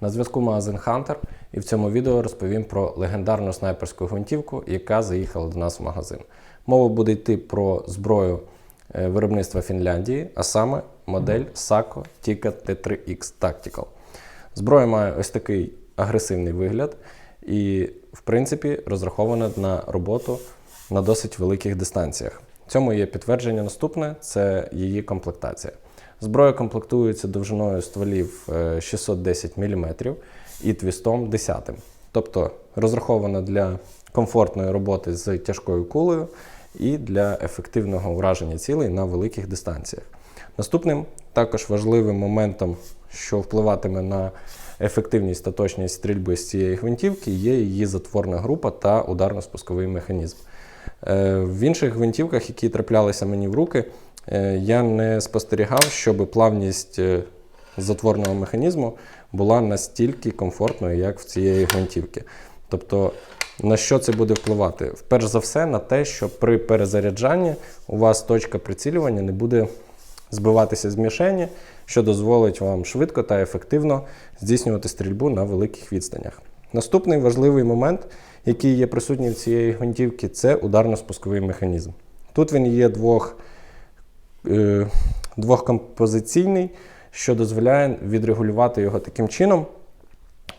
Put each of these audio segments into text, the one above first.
На зв'язку магазин Hunter, і в цьому відео розповім про легендарну снайперську гвинтівку, яка заїхала до нас в магазин. Мова буде йти про зброю е, виробництва Фінляндії, а саме модель SACO Tika T3X Tactical. Зброя має ось такий агресивний вигляд і, в принципі, розрахована на роботу на досить великих дистанціях. Цьому є підтвердження наступне це її комплектація. Зброя комплектується довжиною стволів е, 610 мм і твістом 10 Тобто розрахована для комфортної роботи з тяжкою кулею і для ефективного враження цілей на великих дистанціях. Наступним також важливим моментом, що впливатиме на ефективність та точність стрільби з цієї гвинтівки, є її затворна група та ударно-спусковий механізм. Е, В інших гвинтівках, які траплялися мені в руки, е, я не спостерігав, щоб плавність е, затворного механізму була настільки комфортною, як в цієї гвинтівки. Тобто, на що це буде впливати? Вперш за все, на те, що при перезаряджанні у вас точка прицілювання не буде збиватися з мішені, що дозволить вам швидко та ефективно здійснювати стрільбу на великих відстанях. Наступний важливий момент, який є присутній в цієї гвинтівки, це ударно-спусковий механізм. Тут він є двох, е, двохкомпозиційний, що дозволяє відрегулювати його таким чином,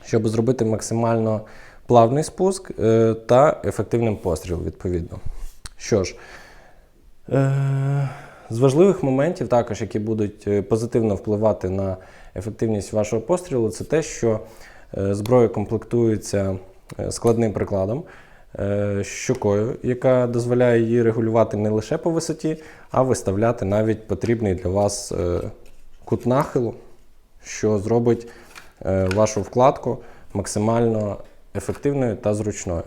щоб зробити максимально плавний спуск е, та ефективним постріл, відповідно. Що ж, е, з важливих моментів, також, які будуть е, позитивно впливати на ефективність вашого пострілу, це те, що е, зброя комплектується е, складним прикладом, е, щокою, яка дозволяє її регулювати не лише по висоті, а виставляти навіть потрібний для вас е, кут нахилу, що зробить е, вашу вкладку максимально ефективною та зручною.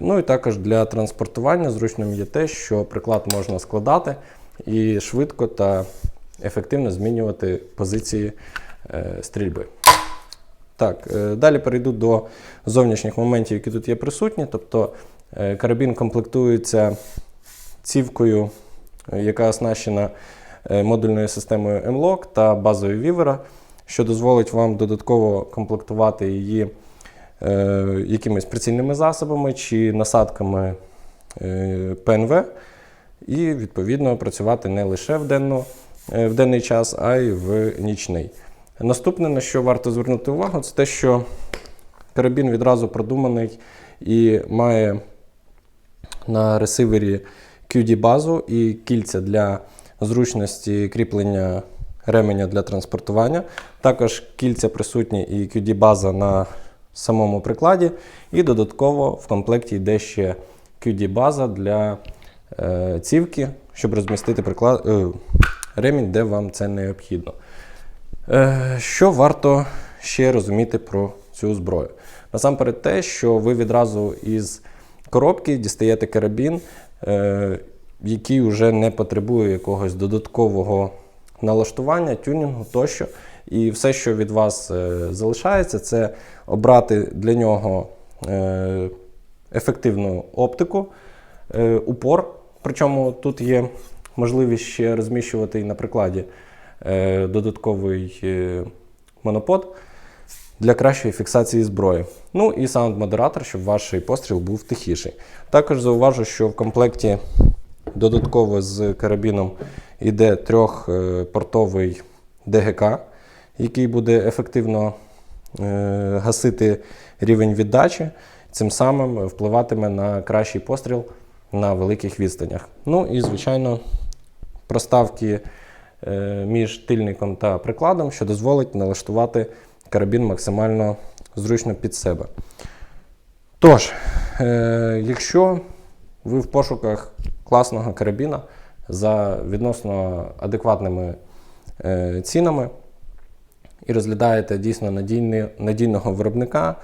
Ну і також для транспортування зручним є те, що приклад можна складати і швидко та ефективно змінювати позиції стрільби. Так, е, далі перейду до зовнішніх моментів, які тут є присутні. Тобто е, карабін комплектується цівкою, яка оснащена е, модульною системою M-Lock та базою Вівера, що дозволить вам додатково комплектувати її якимись прицільними засобами чи насадками ПНВ, і відповідно працювати не лише в, денну, в денний час, а й в нічний. Наступне, на що варто звернути увагу, це те, що карабін відразу продуманий і має на ресивері QD-базу і кільця для зручності кріплення ременя для транспортування. Також кільця присутні і QD-база на самому прикладі. І додатково в комплекті йде ще QD-база для е, цівки, щоб розмістити приклад, е, ремінь, де вам це необхідно. Е, Що варто ще розуміти про цю зброю? Насамперед, те, що ви відразу із коробки дістаєте карабін, е, який вже не потребує якогось додаткового налаштування, тюнінгу тощо. І все, що від вас е, залишається, це обрати для нього ефективну оптику, упор. Причому тут є можливість ще розміщувати і на прикладі додатковий е, монопод для кращої фіксації зброї. Ну і саунд-модератор, щоб ваш постріл був тихіший. Також зауважу, що в комплекті додатково з карабіном йде трьохпортовий ДГК, який буде ефективно е, гасити рівень віддачі, цим самим впливатиме на кращий постріл на великих відстанях. Ну і, звичайно, проставки е, між тильником та прикладом, що дозволить налаштувати карабін максимально зручно під себе. Тож, е, якщо ви в пошуках класного карабіна за відносно адекватними е, цінами і розглядаєте дійсно надійного виробника,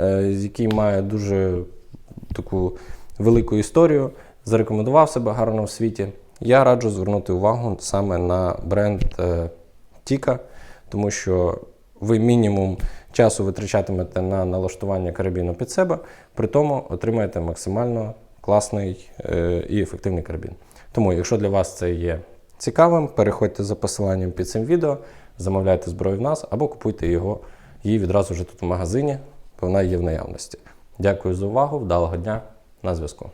е, який має дуже таку велику історію, зарекомендував себе гарно в світі, я раджу звернути увагу саме на бренд е, Tika, тому що ви мінімум часу витрачатимете на налаштування карабіну під себе, при тому отримаєте максимально класний е, і ефективний карабін. Тому, якщо для вас це є цікавим, переходьте за посиланням під цим відео, замовляйте зброю в нас або купуйте його її відразу вже тут в магазині, бо вона є в наявності. Дякую за увагу, вдалого дня на зв'язку.